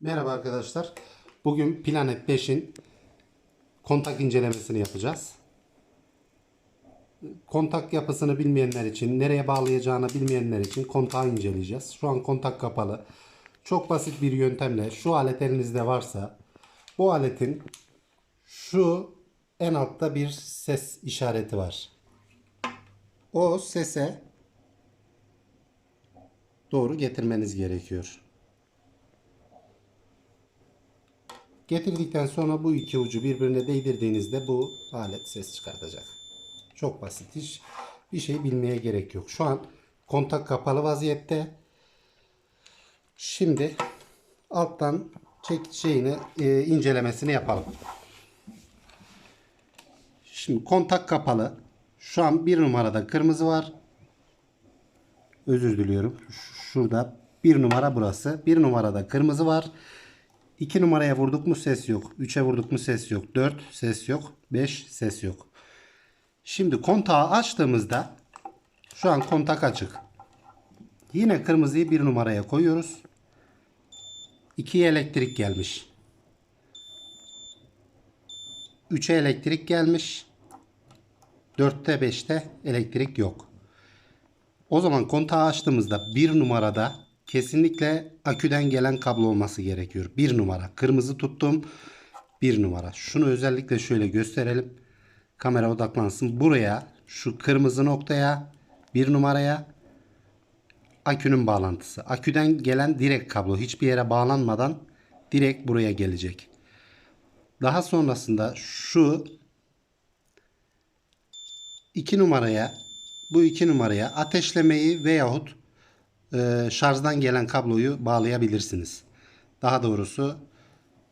Merhaba arkadaşlar. Bugün Planet 5'in kontak incelemesini yapacağız. Kontak yapısını bilmeyenler için, nereye bağlayacağını bilmeyenler için kontağı inceleyeceğiz. Şu an kontak kapalı. Çok basit bir yöntemle şu alet elinizde varsa bu aletin şu en altta bir ses işareti var. O sese doğru getirmeniz gerekiyor. Getirdikten sonra bu iki ucu birbirine değdirdiğinizde bu alet ses çıkartacak. Çok basit iş. Bir şey bilmeye gerek yok. Şu an kontak kapalı vaziyette. Şimdi alttan çek şeyini e, incelemesini yapalım. Şimdi kontak kapalı. Şu an bir numarada kırmızı var. Özür diliyorum. Şurada bir numara burası. Bir numarada kırmızı var. 2 numaraya vurduk mu ses yok. 3'e vurduk mu ses yok. 4 ses yok. 5 ses yok. Şimdi kontağı açtığımızda şu an kontak açık. Yine kırmızıyı bir numaraya koyuyoruz. 2'ye elektrik gelmiş. 3'e elektrik gelmiş. 4'te 5'te elektrik yok. O zaman kontağı açtığımızda bir numarada kesinlikle aküden gelen kablo olması gerekiyor. Bir numara. Kırmızı tuttum. Bir numara. Şunu özellikle şöyle gösterelim. Kamera odaklansın. Buraya şu kırmızı noktaya bir numaraya akünün bağlantısı. Aküden gelen direkt kablo. Hiçbir yere bağlanmadan direkt buraya gelecek. Daha sonrasında şu iki numaraya bu iki numaraya ateşlemeyi veyahut e, şarjdan gelen kabloyu bağlayabilirsiniz. Daha doğrusu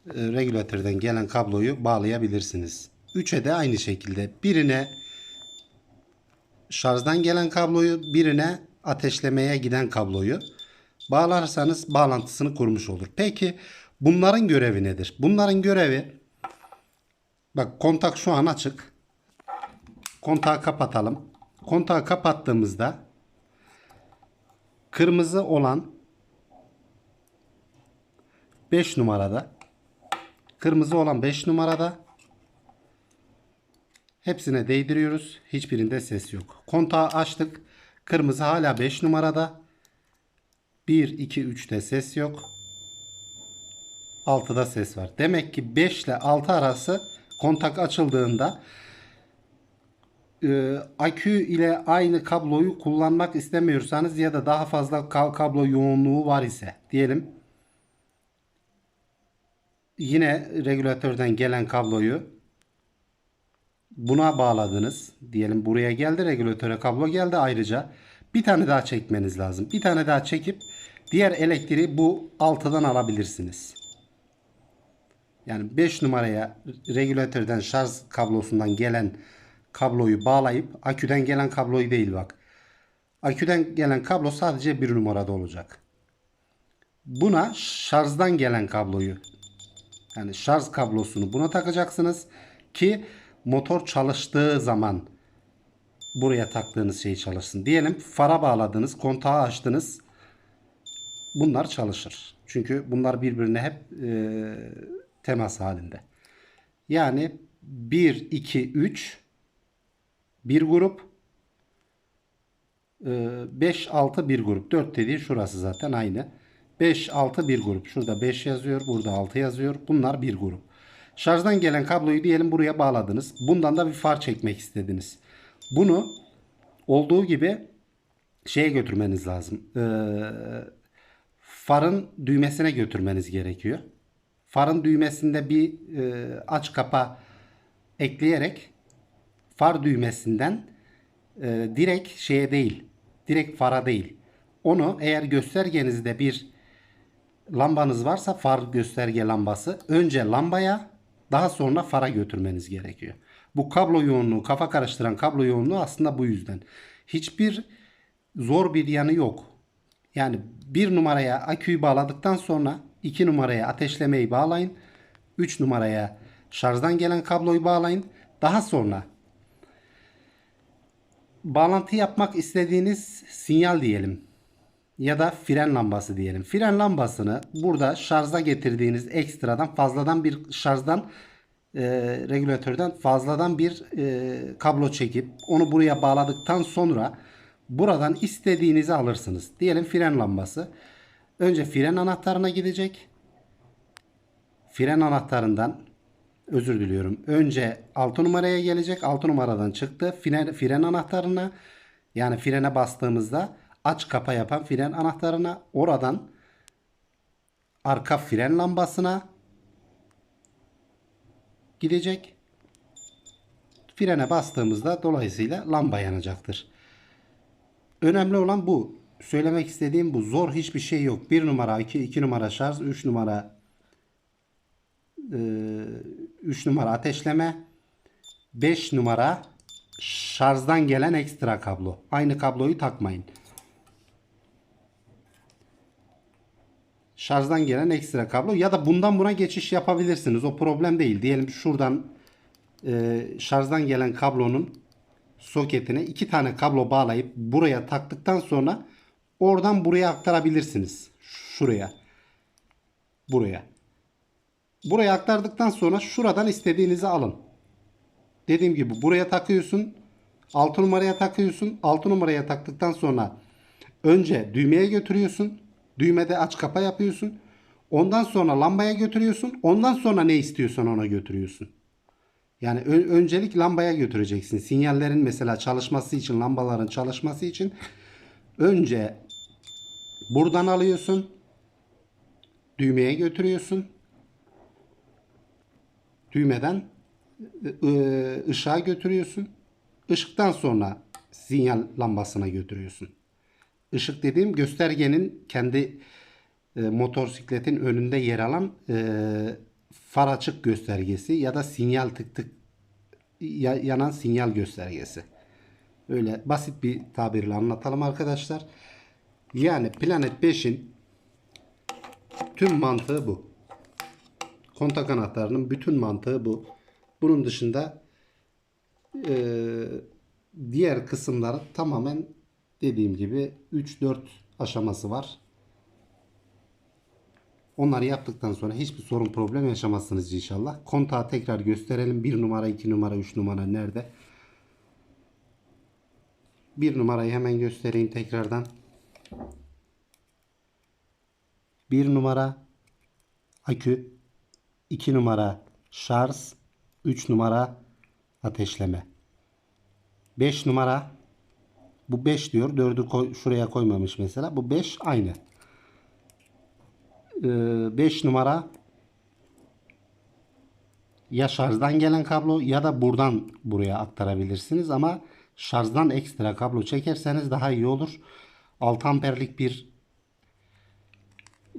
e, regülatörden gelen kabloyu bağlayabilirsiniz. 3'e de aynı şekilde birine şarjdan gelen kabloyu birine ateşlemeye giden kabloyu bağlarsanız bağlantısını kurmuş olur. Peki bunların görevi nedir? Bunların görevi bak kontak şu an açık. Kontağı kapatalım. Kontağı kapattığımızda kırmızı olan 5 numarada kırmızı olan 5 numarada hepsine değdiriyoruz. Hiçbirinde ses yok. Kontağı açtık. Kırmızı hala 5 numarada. 1, 2, 3'te ses yok. 6'da ses var. Demek ki 5 ile 6 arası kontak açıldığında e, akü ile aynı kabloyu kullanmak istemiyorsanız ya da daha fazla ka- kablo yoğunluğu var ise diyelim yine regülatörden gelen kabloyu buna bağladınız. Diyelim buraya geldi regülatöre kablo geldi ayrıca. Bir tane daha çekmeniz lazım. Bir tane daha çekip diğer elektriği bu altıdan alabilirsiniz. Yani 5 numaraya regülatörden şarj kablosundan gelen kabloyu bağlayıp aküden gelen kabloyu değil bak. Aküden gelen kablo sadece bir numarada olacak. Buna şarjdan gelen kabloyu yani şarj kablosunu buna takacaksınız ki motor çalıştığı zaman buraya taktığınız şey çalışsın. Diyelim fara bağladınız, kontağı açtınız. Bunlar çalışır. Çünkü bunlar birbirine hep e, temas halinde. Yani 1, 2, 3 bir grup 5, 6 bir grup. 4 dediği şurası zaten aynı. 5, 6 bir grup. Şurada 5 yazıyor. Burada 6 yazıyor. Bunlar bir grup. Şarjdan gelen kabloyu diyelim buraya bağladınız. Bundan da bir far çekmek istediniz. Bunu olduğu gibi şeye götürmeniz lazım. Ee, farın düğmesine götürmeniz gerekiyor. Farın düğmesinde bir e, aç kapa ekleyerek far düğmesinden e, direkt şeye değil, direkt fara değil. Onu eğer göstergenizde bir lambanız varsa far gösterge lambası önce lambaya daha sonra fara götürmeniz gerekiyor. Bu kablo yoğunluğu, kafa karıştıran kablo yoğunluğu aslında bu yüzden. Hiçbir zor bir yanı yok. Yani bir numaraya aküyü bağladıktan sonra iki numaraya ateşlemeyi bağlayın. 3 numaraya şarjdan gelen kabloyu bağlayın. Daha sonra bağlantı yapmak istediğiniz sinyal diyelim. ya da fren lambası diyelim. Fren lambasını burada şarja getirdiğiniz ekstradan fazladan bir şarjdan e, regülatörden fazladan bir e, kablo çekip onu buraya bağladıktan sonra buradan istediğinizi alırsınız. Diyelim fren lambası. Önce fren anahtarına gidecek. Fren anahtarından özür diliyorum. Önce 6 numaraya gelecek. 6 numaradan çıktı. Fren, fren anahtarına yani frene bastığımızda aç kapa yapan fren anahtarına oradan arka fren lambasına gidecek. Frene bastığımızda dolayısıyla lamba yanacaktır. Önemli olan bu. Söylemek istediğim bu. Zor hiçbir şey yok. 1 numara, 2, 2 numara şarj, 3 numara 3 numara ateşleme 5 numara şarjdan gelen ekstra kablo. Aynı kabloyu takmayın. Şarjdan gelen ekstra kablo ya da bundan buna geçiş yapabilirsiniz. O problem değil. Diyelim şuradan e, şarjdan gelen kablonun soketine iki tane kablo bağlayıp buraya taktıktan sonra oradan buraya aktarabilirsiniz. Şuraya. Buraya. Buraya aktardıktan sonra şuradan istediğinizi alın. Dediğim gibi buraya takıyorsun. 6 numaraya takıyorsun. 6 numaraya taktıktan sonra önce düğmeye götürüyorsun. Düğmede aç kapa yapıyorsun. Ondan sonra lambaya götürüyorsun. Ondan sonra ne istiyorsan ona götürüyorsun. Yani öncelik lambaya götüreceksin. Sinyallerin mesela çalışması için, lambaların çalışması için önce buradan alıyorsun. Düğmeye götürüyorsun. Düğmeden ı- ışığa götürüyorsun. Işıktan sonra sinyal lambasına götürüyorsun. Işık dediğim göstergenin kendi e, motosikletin önünde yer alan e, far açık göstergesi ya da sinyal tık tık ya- yanan sinyal göstergesi. Öyle basit bir tabirle anlatalım arkadaşlar. Yani Planet 5'in tüm mantığı bu. Kontak anahtarının bütün mantığı bu. Bunun dışında e, diğer kısımları tamamen dediğim gibi 3-4 aşaması var. Onları yaptıktan sonra hiçbir sorun problem yaşamazsınız inşallah. Kontağı tekrar gösterelim. 1 numara, 2 numara, 3 numara nerede? 1 numarayı hemen göstereyim tekrardan. 1 numara akü, 2 numara şarj, 3 numara ateşleme. 5 numara bu 5 diyor. 4'ü koy, şuraya koymamış mesela. Bu 5 aynı. 5 numara ya şarjdan gelen kablo ya da buradan buraya aktarabilirsiniz ama şarjdan ekstra kablo çekerseniz daha iyi olur. 6 amperlik bir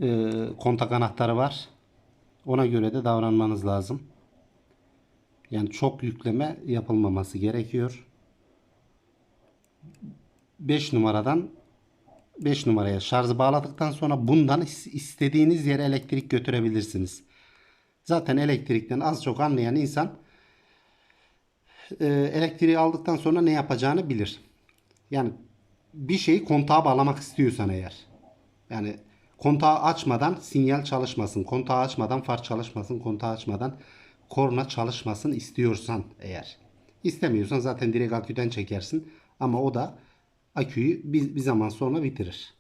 e, kontak anahtarı var. Ona göre de davranmanız lazım. Yani çok yükleme yapılmaması gerekiyor. 5 numaradan 5 numaraya şarjı bağladıktan sonra bundan is- istediğiniz yere elektrik götürebilirsiniz. Zaten elektrikten az çok anlayan insan e, elektriği aldıktan sonra ne yapacağını bilir. Yani bir şeyi kontağa bağlamak istiyorsan eğer. Yani kontağı açmadan sinyal çalışmasın. Kontağı açmadan far çalışmasın. Kontağı açmadan korna çalışmasın istiyorsan eğer. İstemiyorsan zaten direkt aküden çekersin. Ama o da aküyü bir, bir zaman sonra bitirir.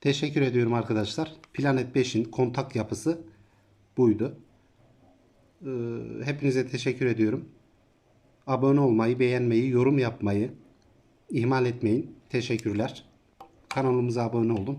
Teşekkür ediyorum arkadaşlar. Planet 5'in kontak yapısı buydu. Ee, hepinize teşekkür ediyorum. Abone olmayı, beğenmeyi, yorum yapmayı ihmal etmeyin. Teşekkürler. Kanalımıza abone olun.